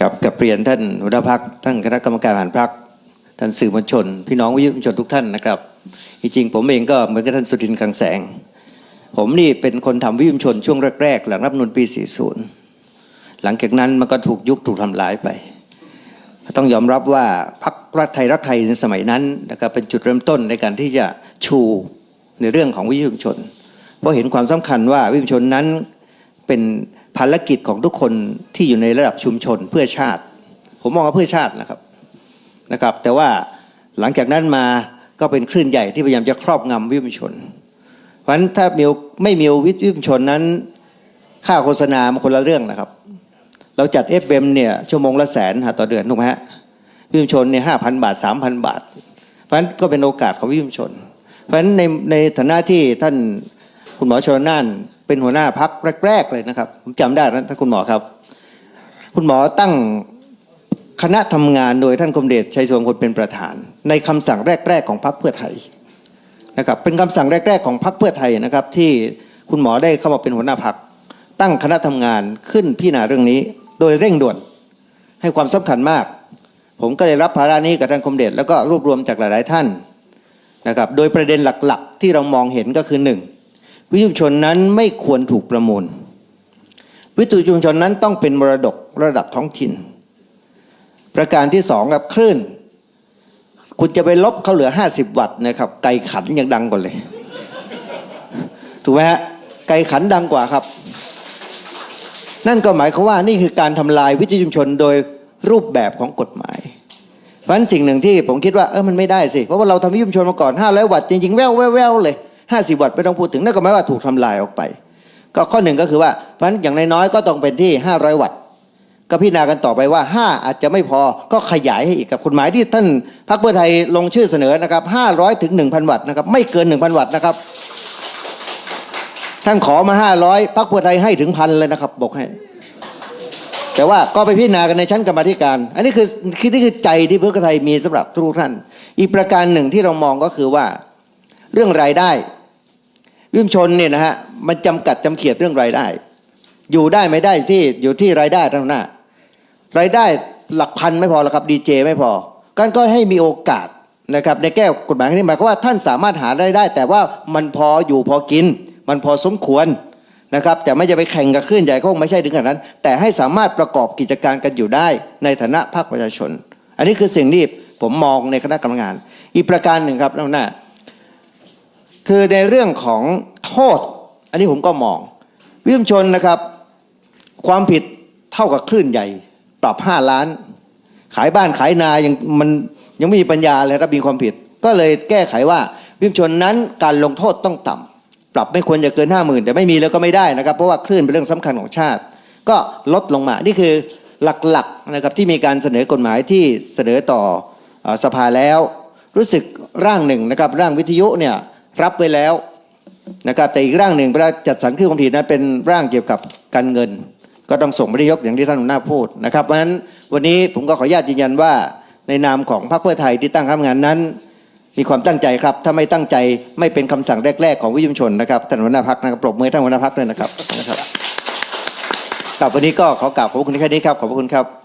ครับกับเรียนท่านหัวหน้าพักท่านคณะกรรมการบริหารพักท่านสื่อมวลชน พี่น้องวิทยุมวลชนทุกท่านนะครับจริงๆผมเองก็เหมือนกับท่านสุรินทร์คลังแสง ผมนี่เป็นคนทำวิทยุมวลชนช่วงแรกๆ หลังรัฐธรรมนูลปี 40 หลังจากนั้นมันก็ถูกยุบถูกทำลายไป ต้องยอมรับว่าพรรครัฐไทยรักไทยในสมัยนั้นนะครับเป็นจุดเริ่มต้นในการที่จะชูในเรื่องของวิทยุมวลชน เพราะเห็นความสำคัญว่าวิทยุมวลชนนั้น เป็นภารกิจของทุกคนที่อยู่ในระดับชุมชนเพื่อชาติ ผมมองว่าเพื่อชาตินะครับนะครับ แต่ว่าหลังจากนั้นมาก็เป็นคลื่นใหญ่ที่พยายามจะครอบงำวิทยุมชน เพราะฉะนั้นถ้ามีไม่มีวิทยุมชนนั้น ค่าโฆษณามันคนละเรื่องนะครับ เราจัด FM เนี่ยชั่วโมงละแสนหาต่อเดือนถูกไหมฮะวิทยุมชนเนี่ยห้าพันบาทสามพันบาท เพราะฉะนั้นก็เป็นโอกาสของวิทยุมชน เพราะฉะนั้นในในฐานะที่ท่าน คุณหมอชลน่านเป็นหัวหน้าพักแรก ๆ เลยนะครับ ผมจำได้นะท่านคุณหมอครับ คุณหมอตั้งคณะทำงานโดยท่านคมเดชชัยสวงคนเป็นประธาน ในคำสั่งแรก ๆ ของพรรคเพื่อไทยนะครับ เป็นคำสั่งแรก ๆ ของพรรคเพื่อไทยนะครับ ที่คุณหมอได้เข้ามาเป็นหัวหน้าพัก ตั้งคณะทำงานขึ้นพิจารณาเรื่องนี้ โดยเร่งด่วนให้ความสำคัญมาก ผมก็ได้รับภาระนี้กับท่านคมเดชแล้วก็รวบรวมจากหลาย ๆ ท่านนะครับ โดยประเด็นหลัก ๆ ที่เรามองเห็นก็คือหนึ่ง วิทยุชนนั้นไม่ควรถูกประมูล วิทยุชุมชนนั้นต้องเป็นมรดกระดับท้องถิ่น ประการที่สองกับคลื่น คุณจะไปลบเขาเหลือ50วัตต์นะครับ ไก่ขันยังดังกว่าเลย ถูกไหมฮะ ไก่ขันดังกว่าครับ นั่นก็หมายความว่านี่คือการทำลายวิทยุชุมชนโดยรูปแบบของกฎหมายเพราะฉะนั้นสิ่งหนึ่งที่ผมคิดว่าเออมันไม่ได้สิ เพราะว่าเราทำวิทยุชุมชนมาก่อน 500 วัตต์จริงๆ แววแววแววเลย 50 วัตต์ไม่ต้องพูดถึงนั่นก็หมายว่าถูกทำลายออกไป ก็ข้อหนึ่งก็คือว่าเพราะฉะนั้นอย่างน้อยๆก็ต้องเป็นที่ 500 วัตต์ก็พิจารณากันต่อไปว่า 5 อาจจะไม่พอก็ขยายให้อีกกับกฎหมายที่ท่านพรรคเพื่อไทยลงชื่อเสนอนะครับ500ถึง1,000 วัตต์นะครับไม่เกิน 1,000 วัตต์นะครับท่านขอมา 500พรรคเพื่อไทยให้ถึงพันเลยนะครับบอกให้แต่ว่าก็ไปพิจารณากันในชั้นกรรมธิการ อันนี้คือคือนี่คือใจที่เพื่อไทยมีสำหรับทุกท่าน อีกประการหนึ่งที่เรามองก็คือว่า เรื่องรายได้ วิมชนเนี่ยนะฮะมันจำกัดจำเขียดเรื่องรายได้ อยู่ได้ไม่ได้ที่อยู่ที่รายได้เท่านั้นรายได้หลักพันไม่พอแล้วครับดีเจไม่พอกันก็ให้มีโอกาสนะครับในแก้กฎหมายนี้หมายความว่าท่านสามารถหารายได้ แต่ว่ามันพออยู่พอกิน มันพอสมควรนะครับแต่ไม่จะไปแข่งกับคลื่นใหญ่ก็คงไม่ใช่ถึงขนาดนั้น แต่ให้สามารถประกอบกิจการกันอยู่ได้ในฐานะภาคประชาชน อันนี้คือสิ่งที่ผมมองในคณะกรรมการอีกประการหนึ่งครับน้าหน้า คือในเรื่องของโทษ อันนี้ผมก็มอง วิมชนนะครับ ความผิดเท่ากับคลื่นใหญ่ ปรับห้าล้าน ขายบ้านขายนายังมันยังไม่มีปัญญาเลยถ้ามีความผิด ก็เลยแก้ไขว่าวิมชนนั้นการลงโทษต้องต่ำปรับไม่ควรจะเกินห้าหมื่นแต่ไม่มีแล้วก็ไม่ได้นะครับ เพราะว่าคลื่นเป็นเรื่องสำคัญของชาติ ก็ลดลงมานี่คือหลักๆนะครับที่มีการเสนอกฎหมายที่เสนอต่ออสภาแล้ว รู้สึกร่างหนึ่งนะครับร่างวิทยุเนี่ย รับไว้แล้วนะครับแต่อีกร่างหนึ่งเวลาจัดสรรคลื่นความถี่นั้นเป็นร่างเกี่ยวกับการเงิน ก็ต้องส่งไปที่ยกอย่างที่ท่านหัวหน้าพูดนะครับเพราะฉะนั้นวันนี้ผมก็ขออนุญาตยืนยันว่าในนามของพรรคเพื่อไทยที่ตั้งคณะงานนั้น มีความตั้งใจครับ ถ้าไม่ตั้งใจไม่เป็นคำสั่งแรก ๆ ของวิทยุมชนนะครับท่านหัวหน้าพักนะครับปรบมือท่านหัวหน้าพักด้วยนะครับนะครับกับวันนี้ก็ขอกราบขอบคุณแค่นี้ครับขอบคุณครับ